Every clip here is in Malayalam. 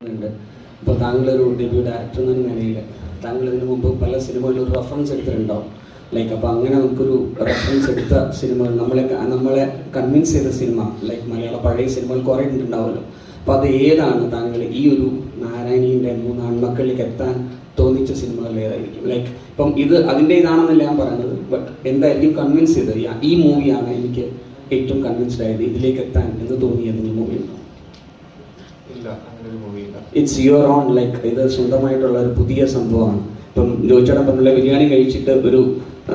ഉണ്ട്. ഇപ്പോൾ താങ്കളൊരു ഡെബ്യൂ ഡയറക്ടർ എന്ന നിലയിൽ താങ്കൾ ഇതിനു മുമ്പ് പല സിനിമകളിലും ഒരു റെഫറൻസ് എടുത്തിട്ടുണ്ടാവും. ലൈക്ക് അപ്പോൾ അങ്ങനെ നമുക്കൊരു റെഫറൻസ് എടുത്ത സിനിമകൾ നമ്മളെ നമ്മളെ കൺവിൻസ് ചെയ്ത സിനിമ ലൈക്ക് മലയാള പഴയ സിനിമകൾ കുറേ ഉണ്ടാവുമല്ലോ അപ്പോൾ അത് ഏതാണ് താങ്കൾ ഈ ഒരു നാരായണീന്റെ മൂന്ന് ആൺമക്കളിലേക്ക് എത്താൻ തോന്നിച്ച സിനിമകൾ ഏതായിരിക്കും? ലൈക്ക് ഇപ്പം ഇത് അതിന്റെ ഇതാണെന്നല്ല ഞാൻ പറയുന്നത് ബട്ട് എന്തായിരിക്കും കൺവിൻസ് ചെയ്തത്? ഈ- മൂവിയാണ് എനിക്ക് ഏറ്റവും കൺവിൻസ്ഡ് ആയത് ഇതിലേക്ക് എത്താൻ എന്ന് തോന്നിയത് ഈ മൂവി ഉണ്ടോ ഇല്ല അങ്ങനെ ഒരു മൂവി ഇല്ല ഇറ്റ്സ് യുവർ ഓൺ ലൈക്ക് ഇത് സ്വന്തമായിട്ടുള്ള ഒരു പുതിയ സംഭവമാണ്. ഇപ്പം ജോയിച്ചേട്ടൻ പറഞ്ഞ ബിരിയാണി കഴിച്ചിട്ട് ഒരു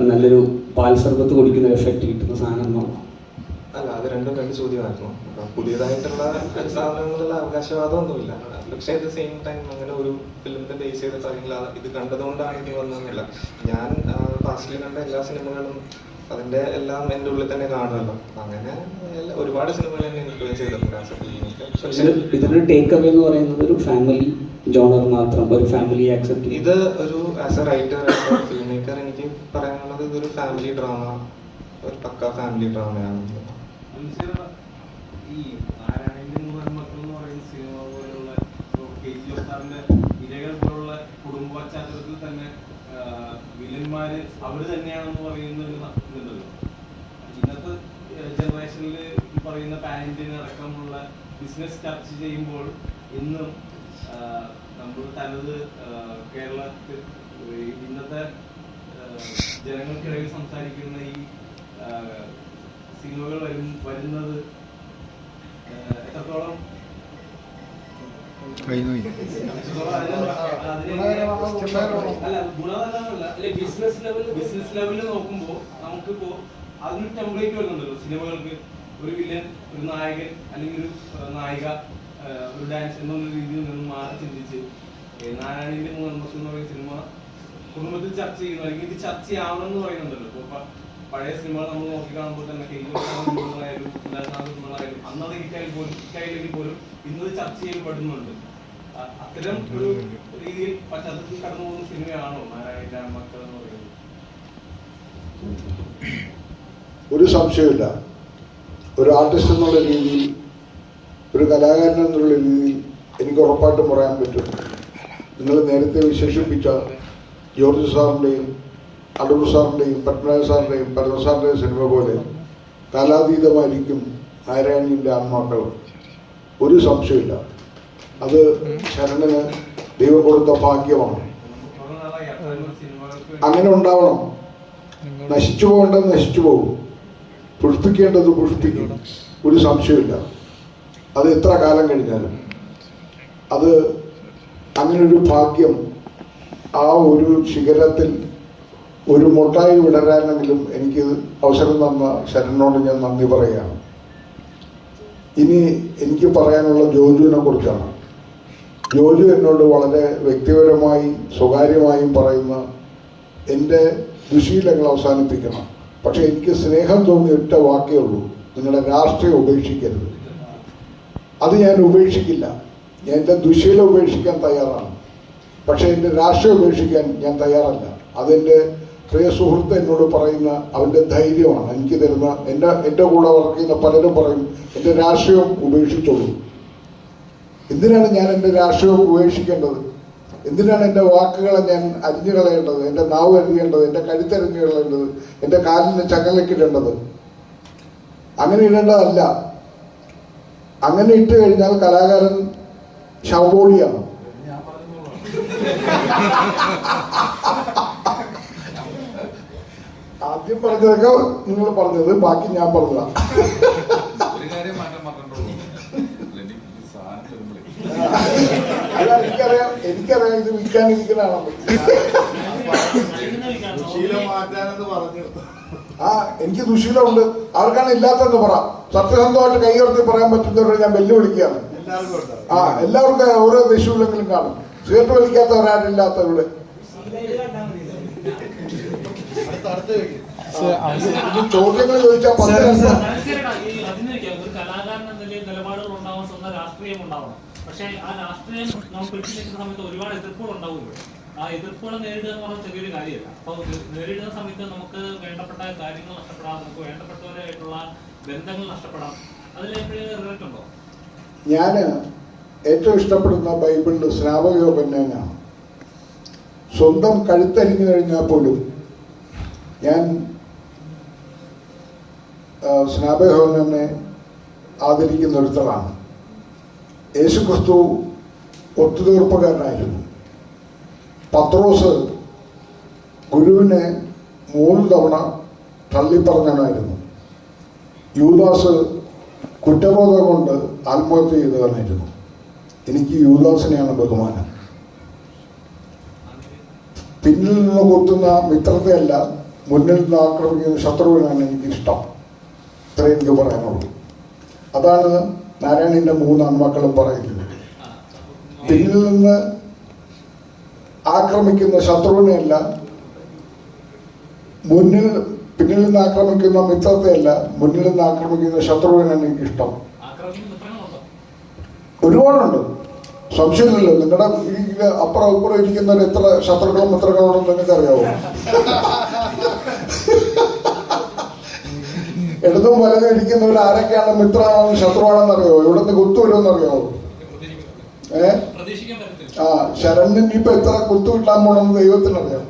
നല്ലൊരു പാൽ സർബത്ത് കുടിക്കുന്ന എഫക്റ്റ് കിട്ടുന്ന സാധനം അല്ല അത് രണ്ടും രണ്ട് ചോദ്യമായിരുന്നു. പുതിയതായിട്ടുള്ള സാധനങ്ങളുള്ള അവകാശവാദമൊന്നുമില്ല. പക്ഷെ അറ്റ് ദ സെയിം ടൈം അങ്ങനെ ഒരു ഫിലിമിന്റെ ബേസ് ചെയ്തിട്ട് അല്ലെങ്കിൽ ഇത് കണ്ടതുകൊണ്ടാണ് ഇനി വന്നതെന്നില്ല. ഞാൻ പാസ്റ്റിൽ കണ്ട എല്ലാ സിനിമകളും അതിന്റെ എല്ലാം എന്റെ ഉള്ളിൽ തന്നെ കാണുമല്ലോ. അങ്ങനെ ഒരുപാട് സിനിമകൾ എന്നെ ഇൻഫ്ലുവൻസ് ചെയ്തിട്ടുണ്ട് ആസ് എ ഇത് ഇതിനൊരു ടേക്ക് അവേ എന്ന് പറയുന്നത് ഒരു ഫാമിലി ജോണർ മാത്രം ഒരു ഫാമിലി ആക്സെപ്റ്റ് ഇത് ഒരു as a writer as a filmmaker എനിക്ക് പറയാനുള്ളത് ഇതൊരു ഫാമിലി ഡ്രാമ ഒരു പക്ക ഫാമിലി ഡ്രാമയാണ് ഈ നാരായണന്റെ മൂന്ന് മക്കൾ എന്ന് പറയുന്ന സിനിമ പോലുള്ള ഇപ്പൊ കെ ജി എഫ് സാറിന്റെ ഇരകൾ പോലുള്ള കുടുംബ പശ്ചാത്തലത്തിൽ തന്നെ ആ, വില്ലന്മാര് അവർ തന്നെയാണെന്ന് പറയുന്ന ഒരു ന- ഇതുണ്ടല്ലോ ഇന്നത്തെ ജനറേഷനിൽ പറയുന്ന പാരന്റിന് അടക്കമുള്ള ബിസിനസ് ചർച്ച ചെയ്യുമ്പോൾ ഇന്നും നമ്മൾ തനത് കേരളത്തിൽ ഇന്നത്തെ ജനങ്ങൾക്കിടയിൽ സംസാരിക്കുന്ന ഈ സിനിമകൾ വരും വരുന്നത് എത്രത്തോളം ബിസിനസ് ലെവലിൽ നോക്കുമ്പോൾ നമുക്കിപ്പോ അതിന് ടെംപ്ലേറ്റ് വരുന്നുണ്ടല്ലോ സിനിമകൾക്ക്. ഒരു വില്ലൻ ഒരു നായകൻ അല്ലെങ്കിൽ ഒരു നായിക ഒരു ഡാൻസ് എന്നുള്ള രീതിയിൽ നിന്ന് മാറി ചിന്തിച്ച് നാരായണിന്റെ മൂന്ന് മൂന്നമ്പത്തി എന്ന് പറയുന്ന സിനിമ കുടുംബത്തിൽ ചർച്ച ചെയ്യുന്നു. അല്ലെങ്കിൽ ഇത് ചർച്ചയാവണം എന്ന് പറയുന്നുണ്ടല്ലോ. ഇപ്പൊ പഴയ സിനിമകൾ നമ്മൾ നോക്കി കാണുമ്പോൾ തന്നെ സിനിമകളായാലും സിനിമകളായാലും അന്നത് ഹിറ്റായി പോലും ഹിറ്റായില്ലെങ്കിൽ പോലും ഇന്നത് ചർച്ച ചെയ്യപ്പെടുന്നുണ്ട്. അത്തരം ഒരു രീതിയിൽ പശ്ചാത്തലത്തിൽ കടന്നു പോകുന്ന സിനിമയാണോ നാരായണ മക്കൾ എന്ന് പറയുന്നത്? ഒരു സംശയമില്ല ഒരു ആർട്ടിസ്റ്റ് എന്നുള്ള രീതിയിൽ ഒരു കലാകാരൻ എന്നുള്ള രീതിയിൽ എനിക്ക് ഉറപ്പായിട്ടും പറയാൻ പറ്റും. നിങ്ങൾ നേരത്തെ വിശേഷിപ്പിച്ച ജോർജ് സാറിന്റെയും അടൂർ സാറിന്റെയും പത്മനാഭ സാറിന്റെയും പരമ സാറിന്റെയും സിനിമ പോലെ കാലാതീതമായിരിക്കും നാരായണീന്റെ ആത്മാക്കൾ. ഒരു സംശയമില്ല. അത് ശരണന് ദൈവം കൊടുത്ത ഭാഗ്യമാണ്. അങ്ങനെ ഉണ്ടാവണം. നശിച്ചു പോകേണ്ടത് നശിച്ചു പോകും. പുഷ്പിക്കേണ്ടത് പുഷ്പിക്കും ഒരു സംശയമില്ല അത് എത്ര കാലം കഴിഞ്ഞാലും. അത് അങ്ങനൊരു ഭാഗ്യം ആ ഒരു ശിഖരത്തിൽ ഒരു മുട്ടായി വിടരാനെങ്കിലും എനിക്ക് അവസരം തന്ന ശരണോട് ഞാൻ നന്ദി പറയുകയാണ്. ഇനി എനിക്ക് പറയാനുള്ള ജോജുവിനെ കുറിച്ചാണ്. ജോജു എന്നോട് വളരെ വ്യക്തിപരമായി സ്വകാര്യമായും പറയുന്ന എന്റെ ദുശീലങ്ങൾ അവസാനിപ്പിക്കണം. പക്ഷെ എനിക്ക് സ്നേഹം തോന്നിയ ഒറ്റ വാക്കേ ഉള്ളൂ. നിങ്ങളുടെ രാഷ്ട്രീയം ഉപേക്ഷിക്കരുത്. അത് ഞാൻ ഉപേക്ഷിക്കില്ല. ഞാൻ എന്റെ ദുശീലം ഉപേക്ഷിക്കാൻ തയ്യാറാണ്. പക്ഷേ എന്റെ രാഷ്ട്രീയം ഉപേക്ഷിക്കാൻ ഞാൻ തയ്യാറല്ല. അതെന്റെ പ്രിയ സുഹൃത്ത് എന്നോട് പറയുന്ന അവന്റെ ധൈര്യമാണ്. എനിക്ക് തരുന്ന എന്റെ എന്റെ കൂടെ വർക്ക് ചെയ്യുന്ന പലരും പറയും എന്റെ രാഷ്ട്രീയം ഉപേക്ഷിച്ചോളൂ. എന്തിനാണ് ഞാൻ എന്റെ രാഷ്ട്രീയം ഉപേക്ഷിക്കേണ്ടത്? എന്തിനാണ് എന്റെ വാക്കുകളെ ഞാൻ അരിഞ്ഞു കളയേണ്ടത് എന്റെ നാവ് അരിഞ്ഞേണ്ടത് എന്റെ കഴുത്തരിഞ്ഞു കളയേണ്ടത് എന്റെ കാലിന് ചങ്ങലക്കിടേണ്ടത്? അങ്ങനെ ഇടേണ്ടതല്ല. അങ്ങനെ ഇട്ട് കഴിഞ്ഞാൽ കലാകാരൻ ശവബോഡിയാണ് ആദ്യം പറഞ്ഞതൊക്കെ നിങ്ങൾ പറഞ്ഞത് ബാക്കി ഞാൻ പറഞ്ഞതാണ് ഒരു കാര്യം മാറ്റം പറഞ്ഞിട്ടുള്ളൂ അല്ലെങ്കിൽ ഈ സാധനം വരുമ്പോഴേ അല്ല എനിക്കറിയാം എനിക്കറിയാം ഇത് മാറ്റാനെന്ന് പറഞ്ഞു. ആ എനിക്ക് ദുശീലമുണ്ട്. ആർക്കാണ് ഇല്ലാത്തതെന്ന് പറ. സത്യസന്ധമായിട്ട് കൈയുയർത്തി പറയാൻ പറ്റുന്നവരോട് ഞാൻ വെല്ലുവിളിക്കുകയാണ്. ആ എല്ലാവർക്കും ഓരോ ദേഷ്യമില്ലെങ്കിലും കാണും. സിഗരറ്റ് വലിക്കാത്തവരാരും ഇല്ലാത്ത ഇവിടെ അടുത്ത അടുത്ത വെക്കും ഇത് ചോദ്യങ്ങൾ ചോദിച്ചാൽ പത്ത് പക്ഷേ ആ രാഷ്ട്രീയം നമുക്ക് പിടിച്ചു സമയത്ത് ഒരുപാട് എതിർപ്പുകൾ ഉണ്ടാവും ഇവിടെ. ആ എതിർപ്പുകളെ നേരിടുക എന്ന് പറഞ്ഞാൽ ചെറിയൊരു കാര്യമല്ല. അപ്പോൾ നേരിടുന്ന സമയത്ത് നമുക്ക് വേണ്ടപ്പെട്ട കാര്യങ്ങൾ നഷ്ടപ്പെടാം നമുക്ക് വേണ്ടപ്പെട്ടവരായിട്ടുള്ള ബന്ധങ്ങൾ നഷ്ടപ്പെടാം. അതിലെപ്പോഴും ഉണ്ടോ? ഞാൻ ഏറ്റവും ഇഷ്ടപ്പെടുന്ന ബൈബിളിൽ സ്നാപകയോപന്യാണ് സ്വന്തം കഴുത്തരിഞ്ഞു കഴിഞ്ഞാൽ പോലും ഞാൻ സ്നാപകയോനെ ആദരിക്കുന്ന ഒരുത്തളാണ്. യേശു ക്രിസ്തു ഒത്തുതീർപ്പുകാരനായിരുന്നു. പത്രോസ് ഗുരുവിനെ മൂന്ന് തവണ തള്ളിപ്പറഞ്ഞവനായിരുന്നു. യൂദാസ് കുറ്റബോധം കൊണ്ട് ആത്മഹത്യ ചെയ്തവനായിരുന്നു. എനിക്ക് യൂദാസിനെയാണ് ബഹുമാനം. പിന്നിൽ നിന്ന് കൊത്തുന്ന മിത്രത്തെയല്ല മുന്നിൽ നിന്ന് ആക്രമിക്കുന്ന ശത്രുവിനാണ് എനിക്കിഷ്ടം. ഇത്രയും ഇത്രേ എനിക്ക് പറയാനുള്ളൂ. അതാണ് നാരായണന്റെ മൂന്ന് ആൺമക്കളും പറയുന്നത് പിന്നിൽ നിന്ന് ആക്രമിക്കുന്ന ശത്രുവിനെയല്ല മുന്നിൽ പിന്നിൽ നിന്ന് ആക്രമിക്കുന്ന മിത്രത്തെയല്ല മുന്നിൽ നിന്ന് ആക്രമിക്കുന്ന ശത്രുവിനാണ് എനിക്ക് ഇഷ്ടം. ഒരുപാടുണ്ട്. സംശയമില്ലല്ലോ നിങ്ങളുടെ ഈ അപ്പുറം ഇപ്പുറം ഇരിക്കുന്നവർ എത്ര ശത്രുക്കളും മിത്രങ്ങളുണ്ടെന്ന് നിങ്ങൾക്ക് അറിയാവോ ഇടതും വലതും ഇരിക്കുന്നവർ ആരൊക്കെയാണ് മിത്രമാണെന്ന് ശത്രുവാണെന്ന് അറിയോ ഇവിടുന്ന് കുത്തുവരുമെന്ന് അറിയോ ഏ? ആ ശരണ്യൻ ഇപ്പൊ എത്ര കുത്തു കിട്ടാൻ പോണെന്ന് ദൈവത്തിനറിയാം.